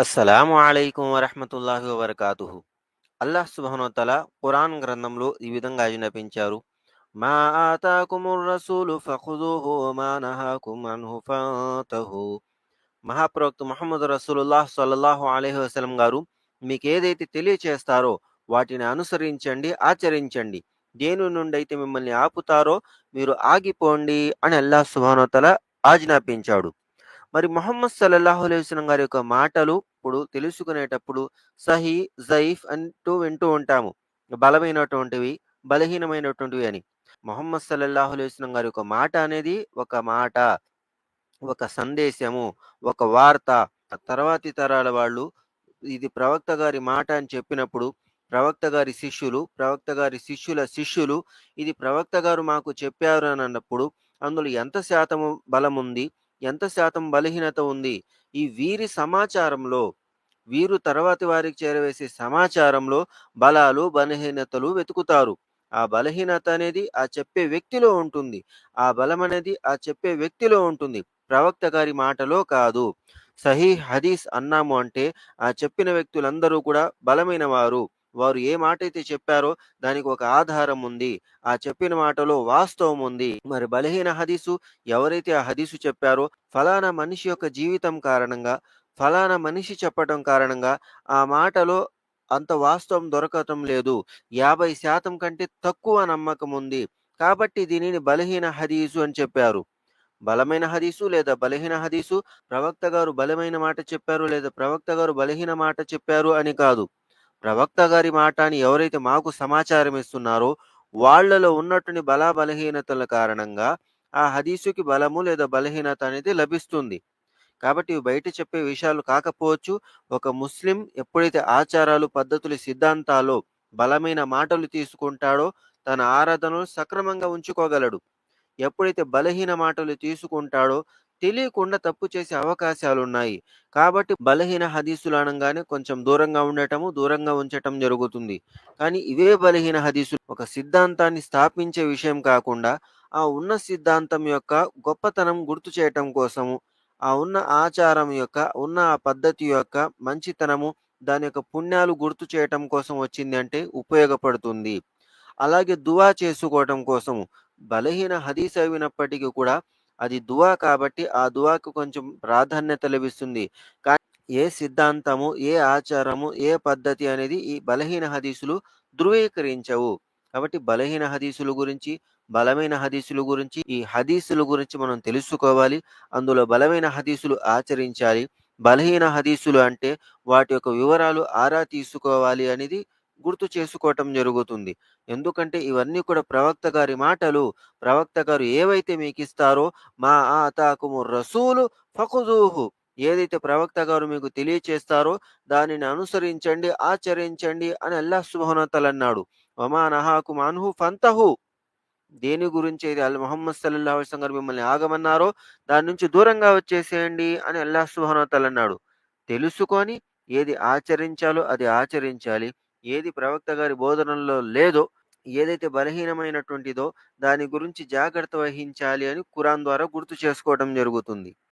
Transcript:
అస్సలాము అలైకుం వరహమతుల్లాహి వబర్కాతు అల్లాహ్ సుబహనోతల ఖురాన్ గ్రంథంలో ఈ విధంగా ఆజ్ఞాపించారు మా ఆతాకుముర్ రసూలు ఫఖుదూహు మా నహాకుం అన్హు ఫంతహు. మహాప్రవక్త ముహమ్మద్ రసూలుల్లాహ్ సల్లల్లాహు అలైహి వసలం గారు మీకు ఏదైతే తెలియచేస్తారో వాటిని అనుసరించండి ఆచరించండి. దేని నుండి అయితే మిమ్మల్ని ఆపుతారో మీరు ఆగిపోండి అని అల్లాహ్ సుబానోతల ఆజ్ఞాపించాడు. మరి మొహమ్మద్ సల్లల్లాహు అలైహి గారి యొక్క మాటలు ఇప్పుడు తెలుసుకునేటప్పుడు సహీ జైఫ్ అంటూ వింటూ ఉంటాము. బలమైనటువంటివి బలహీనమైనటువంటివి అని. మొహమ్మద్ సల్లల్లాహు అలైహి గారి యొక్క మాట అనేది ఒక మాట ఒక సందేశము ఒక వార్త. తర్వాతి తరాల వాళ్ళు ఇది ప్రవక్త గారి మాట అని చెప్పినప్పుడు ప్రవక్త గారి శిష్యులు ప్రవక్త గారి శిష్యుల శిష్యులు ఇది ప్రవక్త గారు మాకు చెప్పారు అని అన్నప్పుడు అందులో ఎంత శాతము బలం ఉంది ఎంత శాతం బలహీనత ఉంది? ఈ వీరి సమాచారంలో వీరు తర్వాతి వారికి చేరవేసే సమాచారంలో బలాలు బలహీనతలు వెతుకుతారు. ఆ బలహీనత అనేది ఆ చెప్పే వ్యక్తిలో ఉంటుంది. ఆ బలం అనేది ఆ చెప్పే వ్యక్తిలో ఉంటుంది. ప్రవక్త గారి మాటలో కాదు. సహీ హదీస్ అన్నాము అంటే ఆ చెప్పిన వ్యక్తులందరూ కూడా బలమైన వారు. వారు ఏ మాట అయితే చెప్పారో దానికి ఒక ఆధారం ఉంది. ఆ చెప్పిన మాటలో వాస్తవం ఉంది. మరి బలహీన హదీసు ఎవరైతే ఆ హదీసు చెప్పారో ఫలానా మనిషి యొక్క జీవితం కారణంగా ఫలానా మనిషి చెప్పటం కారణంగా ఆ మాటలో అంత వాస్తవం దొరకటం లేదు. యాభై శాతం కంటే తక్కువ నమ్మకం ఉంది. కాబట్టి దీనిని బలహీన హదీసు అని చెప్పారు. బలమైన హదీసు లేదా బలహీన హదీసు ప్రవక్త గారు బలమైన మాట చెప్పారు లేదా ప్రవక్త గారు బలహీన మాట చెప్పారు అని కాదు. ప్రవక్త గారి మాట అని ఎవరైతే మాకు సమాచారం ఇస్తున్నారో వాళ్ళలో ఉన్నటువంటి బల బలహీనతల కారణంగా ఆ హదీసుకి బలము లేదా బలహీనత అనేది లభిస్తుంది. కాబట్టి బయట చెప్పే విషయాలు కాకపోవచ్చు. ఒక ముస్లిం ఎప్పుడైతే ఆచారాలు పద్ధతులు సిద్ధాంతాలు బలమైన మాటలు తీసుకుంటాడో తన ఆరాధనలు సక్రమంగా ఉంచుకోగలడు. ఎప్పుడైతే బలహీన మాటలు తీసుకుంటాడో తెలియకుండా తప్పు చేసే అవకాశాలు ఉన్నాయి కాబట్టి బలహీన హదీసులు అనగానే కొంచెం దూరంగా ఉండటము దూరంగా ఉంచటం జరుగుతుంది. కానీ ఇవే బలహీన హదీసులు ఒక సిద్ధాంతాన్ని స్థాపించే విషయం కాకుండా ఆ ఉన్న సిద్ధాంతం యొక్క గొప్పతనం గుర్తు చేయటం కోసము ఆ ఉన్న ఆచారం యొక్క ఉన్న ఆ పద్ధతి యొక్క మంచితనము దాని యొక్క పుణ్యాలు గుర్తు చేయటం కోసం వచ్చింది అంటే ఉపయోగపడుతుంది. అలాగే దువా చేసుకోవటం కోసము బలహీన హదీస్ అయినప్పటికీ కూడా అది దువా కాబట్టి ఆ దువాకు కొంచెం ప్రాధాన్యత లభిస్తుంది. కానీ ఏ సిద్ధాంతము ఏ ఆచారము ఏ పద్ధతి అనేది ఈ బలహీన హదీసులు ధృవీకరించవు. కాబట్టి బలహీన హదీసుల గురించి బలమైన హదీసుల గురించి ఈ హదీసుల గురించి మనం తెలుసుకోవాలి. అందులో బలమైన హదీసులు ఆచరించాలి. బలహీన హదీసులు అంటే వాటి యొక్క వివరాలు ఆరా తీసుకోవాలి అనేది గుర్తు చేసుకోవటం జరుగుతుంది. ఎందుకంటే ఇవన్నీ కూడా ప్రవక్త గారి మాటలు. ప్రవక్త గారు ఏవైతే మీకు ఇస్తారో మా ఆతాకుము రసూలు ఫకుదూహు ఏదైతే ప్రవక్త గారు మీకు తెలియచేస్తారో దానిని అనుసరించండి ఆచరించండి అని అల్లాహ్ సుబహనతల్ అన్నాడు. వమా నహాకు మాన్హు ఫంతహు. దేని గురించి అయితే అల్ మొహమ్మద్ సల్లల్లా అల్లం గారు మిమ్మల్ని ఆగమన్నారో దాని నుంచి దూరంగా వచ్చేసేయండి అని అల్లాహ్ సుబహనతల్ అన్నాడు. తెలుసుకొని ఏది ఆచరించాలో అది ఆచరించాలి. ఏది ప్రవక్త గారి బోధనల్లో లేదో ఏదైతే బలహీనమైనటువంటిదో దాని గురించి జాగ్రత్త వహించాలి అని కురాన్ ద్వారా గుర్తు చేసుకోవడం జరుగుతుంది.